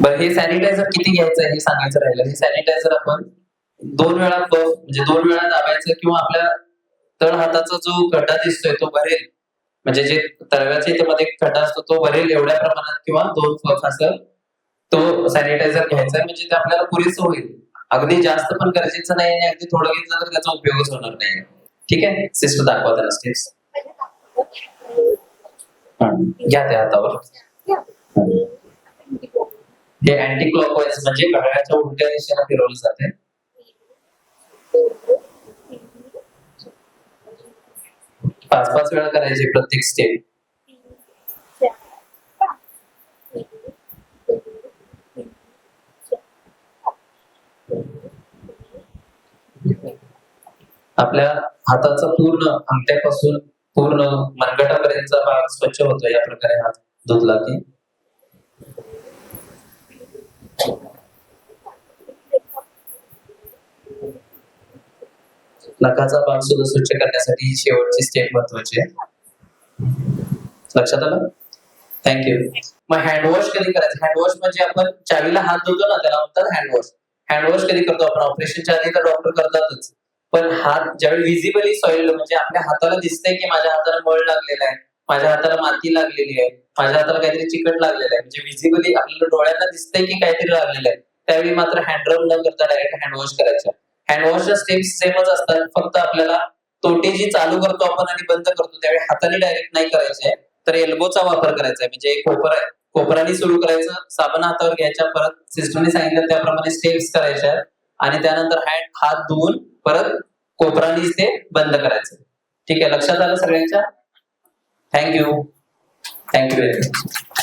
बरं हे सॅनिटायझर किती घ्यायचं आहे हे सांगायचं राहिलं. हे सॅनिटायझर आपण दोन वेळा बफ म्हणजे दोन वेळा दाबायचं किंवा आपल्या तळ हाताचा जो खड्डा दिसतोय तो भरेल. म्हणजे जे तळव्याच्या इथे मध्ये खड्डा असतो तो भरेल एवढ्या प्रमाणात किंवा दोन पफ असं तो सॅनिटायझर घ्यायचा म्हणजे ते आपल्याला पुरेसं होईल. अगदी जास्त पण गरजेचं नाही आणि अगदी थोडं घेतलं तर त्याचा उपयोगच होणार नाही. ठीक आहे? सिस्टर दाखवा त्याला स्टेप्स घ्या त्या हातावर. जे अँटी क्लॉकवाईज म्हणजे घड्याळाच्या उलट्या दिशेला फिरवलं जाते. पाच पाच वेळा करायचे प्रत्येक स्टेप आपल्या हाताचा पूर्ण अंगठ्यापासून पूर्ण मनगटापर्यंतचा भाग स्वच्छ होतो या प्रकारे हात धुतला की. नखाचा भाग सुद्धा स्वच्छ करण्यासाठी ही शेवटची स्टेप महत्वाची आहे. लक्षात आलं? थँक्यू मग हँडवॉश कधी करायचं? हँडवॉश म्हणजे आपण चावीला हात धुतो ना त्याला म्हणतात हँडवॉश हँडवॉश कधी करतो आपण? ऑपरेशनच्या आधी तर डॉक्टर करतातच. पण हात ज्यावेळी व्हिजिबली सॉइल म्हणजे आपल्या हाताला दिसतंय की माझ्या हाताला मळ लागलेला आहे माझ्या हाताला माती लागलेली आहे माझ्या हाताला काहीतरी चिकट लागलेलं आहे म्हणजे व्हिजिबली आपल्याला डोळ्यांना दिसतंय की काहीतरी लागलेलं आहे त्यावेळी मात्र हँडरब न करता डायरेक्ट हँडवॉश करायचं. हँडवॉशच्या स्टेप्स सेमच असतात फक्त आपल्याला तोटे जी चालू करतो आपण आणि बंद करतो त्यावेळी हाताने डायरेक्ट नाही करायचे. तर एल्बोचा वापर करायचा आहे. म्हणजे एक कोपर आहे. कोपराने सुरू करायचं साबण हातावर घ्यायच्या परत सिस्टरने सांगितलं त्याप्रमाणे स्टेप्स करायच्या आणि त्यानंतर हँड हात धुवून परत कोपरानेच ते बंद करायचं. ठीक आहे. लक्षात आलं सगळ्यांच्या? Thank you thank you very much